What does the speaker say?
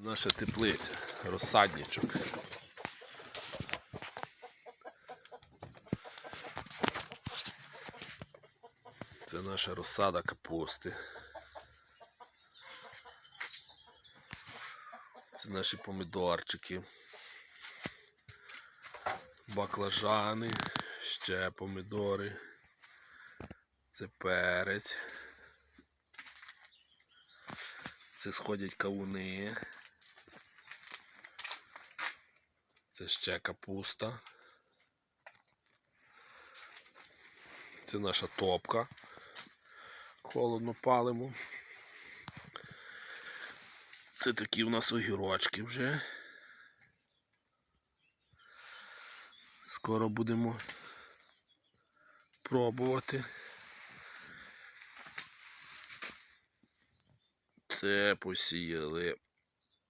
Наша теплиця, розсадничок. Це наша розсада капусти. Це наші помідорчики. Баклажани, ще помідори. Це перець. Це сходять кавуни. Це ще капуста. Це наша топка. Холодно палимо. Це такі у нас огірочки вже. Скоро будемо пробувати. Це посіяли